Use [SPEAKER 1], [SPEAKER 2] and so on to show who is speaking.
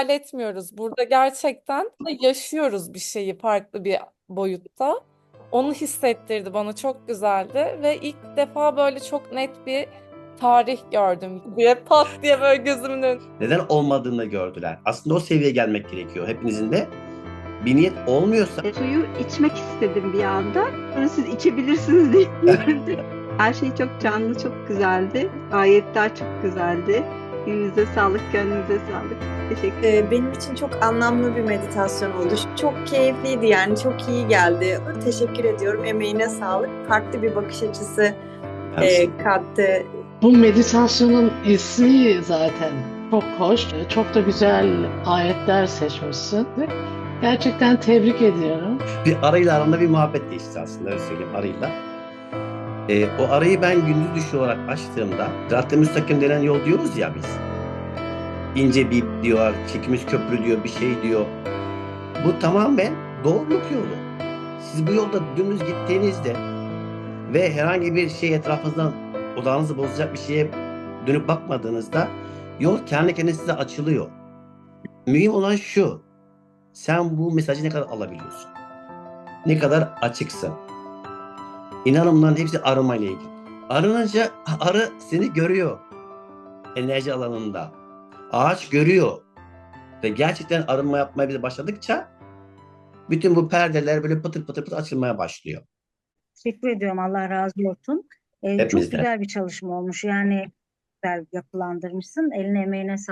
[SPEAKER 1] hayal etmiyoruz. Burada gerçekten yaşıyoruz bir şeyi farklı bir boyutta. Onu hissettirdi bana çok güzeldi ve ilk defa böyle çok net bir tarih gördüm diye pat diye böyle gözümün önünde.
[SPEAKER 2] Neden olmadığını gördüler. Aslında o seviyeye gelmek gerekiyor hepinizin de. Bir niyet olmuyorsa
[SPEAKER 3] Suyu içmek istedim bir anda. Sonra siz içebilirsiniz diye. Her şey çok canlı, çok güzeldi. Ayetler çok güzeldi. Elinize sağlık, gönlünüze sağlık. Teşekkür ederim.
[SPEAKER 4] Ee, benim için çok anlamlı bir meditasyon oldu. Çok keyifliydi yani çok iyi geldi. Teşekkür ediyorum. Emeğine sağlık. Farklı bir bakış açısı e, kattı.
[SPEAKER 5] Bu meditasyonun ismi zaten çok hoş. Çok da güzel ayetler seçmişsin. Gerçekten tebrik ediyorum.
[SPEAKER 2] bir arayla aramda bir muhabbet geçti aslında öyle söyleyeyim arayla. Ee, o arayı ben gündüz düşü olarak açtığımda Sırat-ı Müstakim denen yol diyoruz ya biz. İnce bir diyor, çekimiz köprü diyor, bir şey diyor. Bu tamamen doğruluk yolu. Siz bu yolda dümdüz gittiğinizde ve herhangi bir şey etrafınızdan odağınızı bozacak bir şeye dönüp bakmadığınızda yol kendi kendine size açılıyor. Mühim olan şu. Sen bu mesajı ne kadar alabiliyorsun? Ne kadar açıksın? İnanın bunların hepsi arınmayla ilgili. Arınınca arı seni görüyor. Enerji alanında. Ağaç görüyor. Ve gerçekten arınma yapmaya bize başladıkça bütün bu perdeler böyle pıtır pıtır pıtır açılmaya başlıyor.
[SPEAKER 6] Teşekkür ediyorum. Allah razı olsun. Ee, çok
[SPEAKER 2] Hepimizden.
[SPEAKER 6] güzel bir çalışma olmuş. Yani güzel yapılandırmışsın. Eline emeğine sağlık.